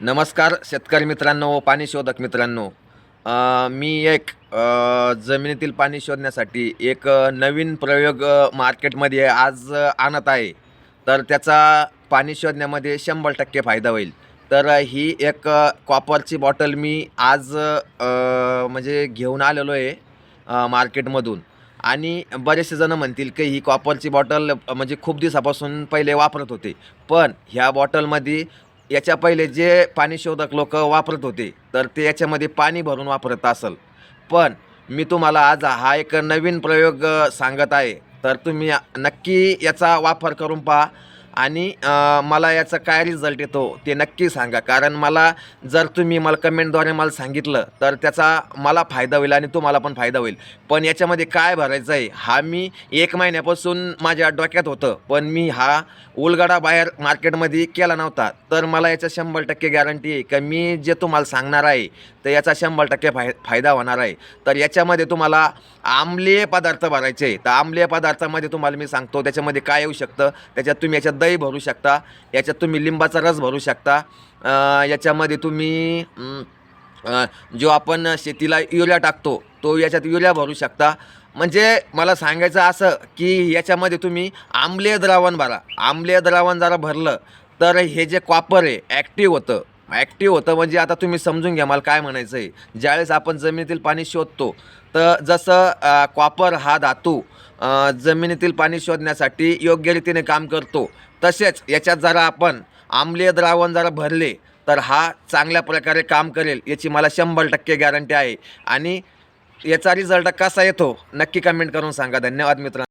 नमस्कार शेतकरी मित्रांनो व पाणी शोधक मित्रांनो. मी एक जमिनीतील पाणी शोधण्यासाठी एक नवीन प्रयोग मार्केटमध्ये आज आणत आहे. तर त्याचा पाणी शोधण्यामध्ये शंभर टक्के फायदा होईल. तर ही एक कॉपरची बॉटल मी आज म्हणजे घेऊन आलेलो आहे मार्केटमधून. आणि बरेचसे जण म्हणतील की ही कॉपरची बॉटल म्हणजे खूप दिवसापासून पहिले वापरत होते. पण ह्या बॉटलमध्ये याच्या पहिले जे पाणी शोधक लोक वापरत होते तर ते याच्यामध्ये पाणी भरून वापरत असल. पण मी तुम्हाला आज हा एक नवीन प्रयोग सांगत आहे. तर तुम्ही नक्की याचा वापर करून पहा. आणि मला याचा काय रिझल्ट येतो ते नक्की सांगा. कारण मला जर तुम्ही मला कमेंटद्वारे मला सांगितलं तर त्याचा मला फायदा होईल आणि तुम्हाला पण फायदा होईल. पण याच्यामध्ये काय भरायचं आहे? हा मी एक महिन्यापासून माझ्या डोक्यात होतं पण मी हा उलगडा बाहेर मार्केटमध्ये केला नव्हता. तर मला याचा शंभर टक्के गॅरंटी आहे का? मी जे तुम्हाला सांगणार आहे तर याचा शंभर टक्के फाय फायदा होणार आहे. तर याच्यामध्ये तुम्हाला आम्लीय पदार्थ भरायचे आहे तर आम्लीय पदार्थामध्ये तुम्हाला मी सांगतो त्याच्यामध्ये काय येऊ शकतं? त्याच्यात तुम्ही याच्यात दही भरू शकता. याच्यात तुम्ही लिंबाचा रस भरू शकता. याच्यामध्ये तुम्ही जो आपण शेतीला युरिया टाकतो तो याच्यात युरिया भरू शकता. म्हणजे मला सांगायचं असं की याच्यामध्ये तुम्ही आम्लीय द्रावण भरा. आम्लीय द्रावण जरा भरलं तर हे जे कॉपर आहे ॲक्टिव्ह होतं. ॲक्टिव्ह होतं म्हणजे आता तुम्ही समजून घ्या मला काय म्हणायचं आहे ज्यावेळेस आपण जमिनीतील पाणी शोधतो तर जसं कॉपर हा धातू जमिनीतील पाणी शोधण्यासाठी योग्य रीतीने काम करतो तसेच याच्यात जरा आपण आम्लीय द्रावण जरा भरले तर हा चांगल्या प्रकारे काम करेल याची मला शंभर टक्के गॅरंटी आहे. आणि याचा रिझल्ट कसा येतो नक्की कमेंट करून सांगा. धन्यवाद मित्रांनो.